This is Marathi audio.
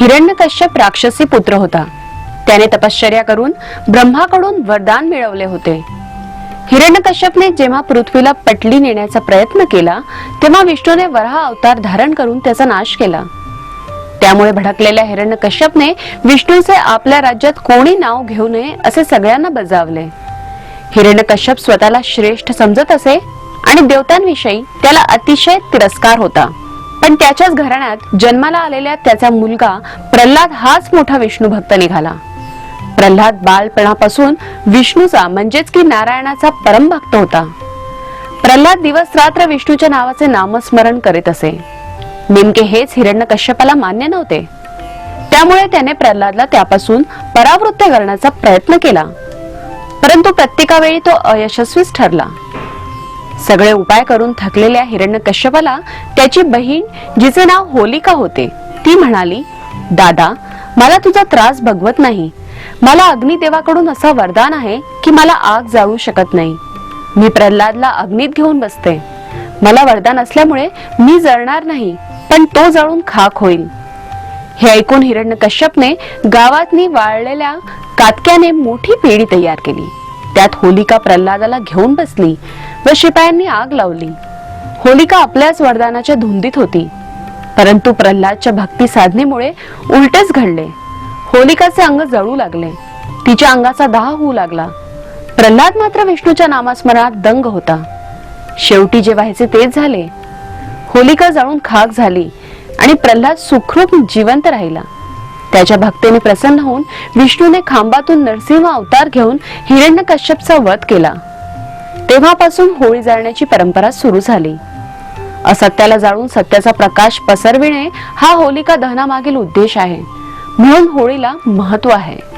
हिरण्यकश्यप राक्षसी पुत्र होता. त्याने तपश्चर्या करून ब्रह्माकडून वरदान मिळवले होते. हिरण्यकश्यपने जेव्हा पृथ्वीला पटली नेण्याचा प्रयत्न केला तेव्हा विष्णूने वराह अवतार धारण करून त्याचा नाश केला. त्यामुळे भडकलेल्या हिरण्यकश्यपने विष्णूचे आपल्या राज्यात कोणी नाव घेऊ नये असे सगळ्यांना बजावले. हिरण्यकश्यप स्वतःला श्रेष्ठ समजत असे आणि देवतांविषयी त्याला अतिशय तिरस्कार होता. पण त्याच्याच घराण्यात जन्माला आलेल्या त्याचा मुलगा प्रल्हाद हाच मोठा विष्णू भक्त निघाला. प्रल्हाद बालपणापासून विष्णूचा म्हणजेच की नारायणाचा परम भक्त होता. प्रल्हाद दिवस रात्र विष्णूच्या नावाचे नामस्मरण करीत असे. नेमके हेच हिरण्यकश्यपाला मान्य नव्हते. त्यामुळे त्याने प्रल्हादला त्यापासून परावृत्त करण्याचा प्रयत्न केला. परंतु प्रत्येकावेळी तो अयशस्वीच ठरला. सगळे उपाय करून थकलेल्या हिरण्यकश्यपाला त्याची बहीण जिचे नाव होलिका होते ती म्हणाली दादा मला तुझा त्रास भगवत नाही. मला अग्निदेवाकडून असा वरदान आहे की मला आग जाळू शकत नाही. मी प्रल्हादला अग्नीत घेऊन बसते. मला वरदान असल्यामुळे मी जळणार नाही पण तो जळून खाक होईल. हे ऐकून हिरण्यकश्यपने गावातनी वाळलेल्या कातक्याने मोठी पेढी तयार केली. त्यात होलिका प्रल्हादाला घेऊन बसली व शिपायांनी आग लावली. होलिका आपल्याच वरदानाच्या धुंदीत होती. परंतु प्रल्हादच्या भक्ती साधनेमुळे उलटेच घडले. होलिकाचे अंग जळू लागले. तिच्या अंगाचा दाह होऊ लागला. प्रल्हाद मात्र विष्णूच्या नामस्मरणात दंग होता. शेवटी जे व्हायचे तेच झाले होलिका जाळून खाक झाली आणि प्रल्हाद सुखरूप जिवंत राहिला. त्याच्या भक्तीने प्रसन्न होऊन विष्णूने खांबातून नरसिंह अवतार घेऊन हिरण्यकश्यपचा वध केला. तेव्हापासून होळी जाळण्याची परंपरा सुरू झाली. असत्याला जाळून सत्याचा प्रकाश पसरविणे हा होलिका दहनामागील उद्देश आहे. म्हणून होळीला महत्त्व आहे.